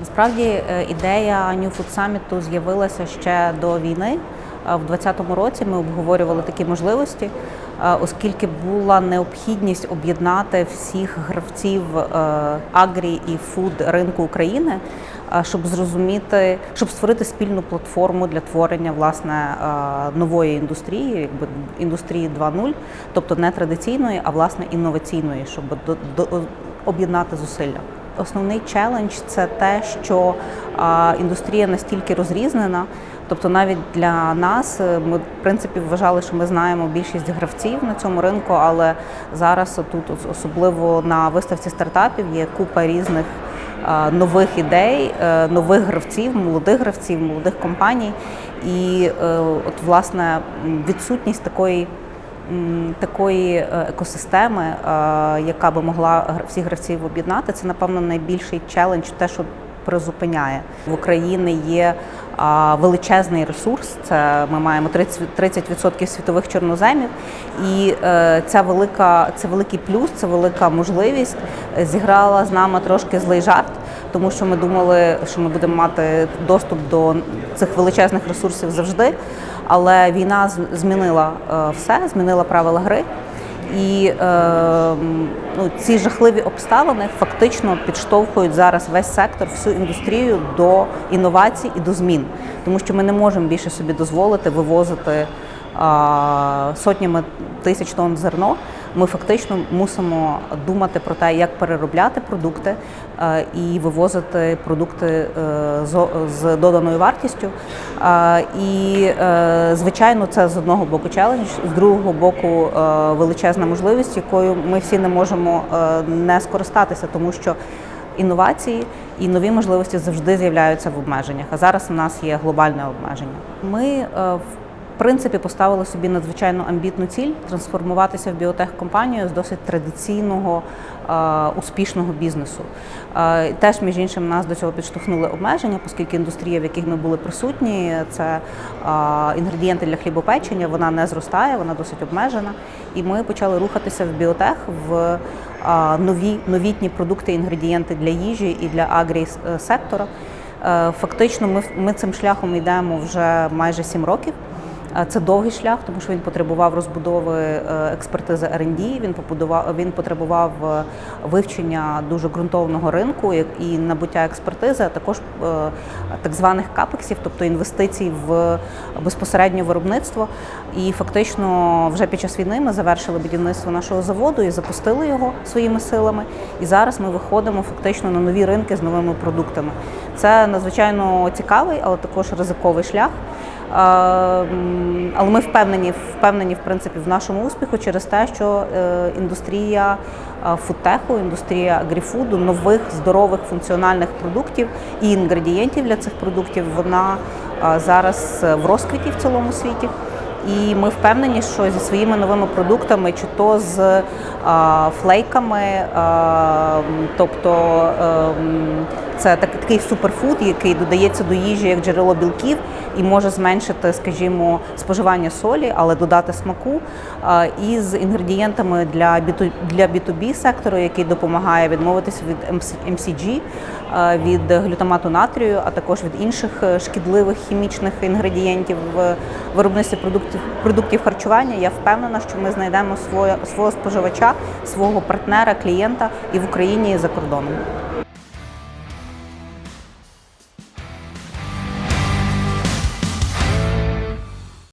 Насправді е, ідея New Food Summit з'явилася ще до війни. Е, В 2020 році ми обговорювали такі можливості, е, оскільки була необхідність об'єднати всіх гравців агрі і фуд ринку України, щоб зрозуміти, щоб створити спільну платформу для творення власне нової індустрії, якби індустрії 2.0, тобто не традиційної, а власне інноваційної, щоб об'єднати зусилля. Основний челендж це те, що індустрія настільки розрізнена. Тобто, навіть для нас е, ми в принципі вважали, що ми знаємо більшість гравців на цьому ринку, але зараз тут, особливо на виставці стартапів, є купа різних нових ідей, е, нових гравців, молодих гравців, молодих компаній. І е, от власне відсутність такої такої е, екосистеми, е, яка би могла всіх гравців об'єднати, це напевно найбільший челендж, те, що призупиняє в Україні є величезний ресурс. Це ми маємо 30%, 30% світових чорноземів, і е, ця велика, це великий плюс, це велика можливість. Зіграла з нами трошки злий жарт, тому що ми думали, що ми будемо мати доступ до цих величезних ресурсів завжди. Але війна змінила е, все, змінила правила гри. І е, ну, ці жахливі обставини фактично підштовхують зараз весь сектор, всю індустрію до інновацій і до змін, тому що ми не можемо більше собі дозволити вивозити е, сотнями тисяч тонн зерно. Ми фактично мусимо думати про те, як переробляти продукти е, і вивозити продукти е, з, доданою вартістю. Е, І, звичайно, це з одного боку челендж, з другого боку величезна можливість, якою ми всі не можемо не скористатися, тому що інновації і нові можливості завжди з'являються в обмеженнях. А зараз у нас є глобальне обмеження. Ми в принципі поставили собі надзвичайно амбітну ціль трансформуватися в біотехкомпанію з досить традиційного е, успішного бізнесу. Е, Теж між іншим нас до цього підштовхнули обмеження, оскільки індустрія, в яких ми були присутні, це е, інгредієнти для хлібопечення, вона не зростає, вона досить обмежена. І ми почали рухатися в біотех в нові новітні продукти, інгредієнти для їжі і для агрі сектора. Е, Фактично, ми, ми цим шляхом йдемо вже майже сім років. Це довгий шлях, тому що він потребував розбудови е, експертизи R&D, він побудував, він потребував е, вивчення дуже ґрунтовного ринку і набуття експертизи, а також е, так званих капексів, тобто інвестицій в безпосереднє виробництво. І фактично вже під час війни ми завершили будівництво нашого заводу і запустили його своїми силами. І зараз ми виходимо фактично на нові ринки з новими продуктами. Це надзвичайно цікавий, але також ризиковий шлях. Але ми впевнені, впевнені в принципі в нашому успіху через те, що е, індустрія е, фудтеху, індустрія агріфуду, нових здорових функціональних продуктів і інгредієнтів для цих продуктів, вона е, зараз в розквіті в цілому світі. І ми впевнені, що зі своїми новими продуктами, чи то з а, флейками, а, тобто ем, це так, такий суперфуд, який додається до їжі як джерело білків і може зменшити, скажімо, споживання солі, але додати смаку. І з інгредієнтами для B2, для B2B сектору, який допомагає відмовитися від MC MCG, а, від глютамату натрію, а також від інших е, шкідливих хімічних інгредієнтів в виробництві продуктів продуктів харчування. Я впевнена, що ми знайдемо своє свого споживача, свого партнера, клієнта і в Україні, і за кордоном.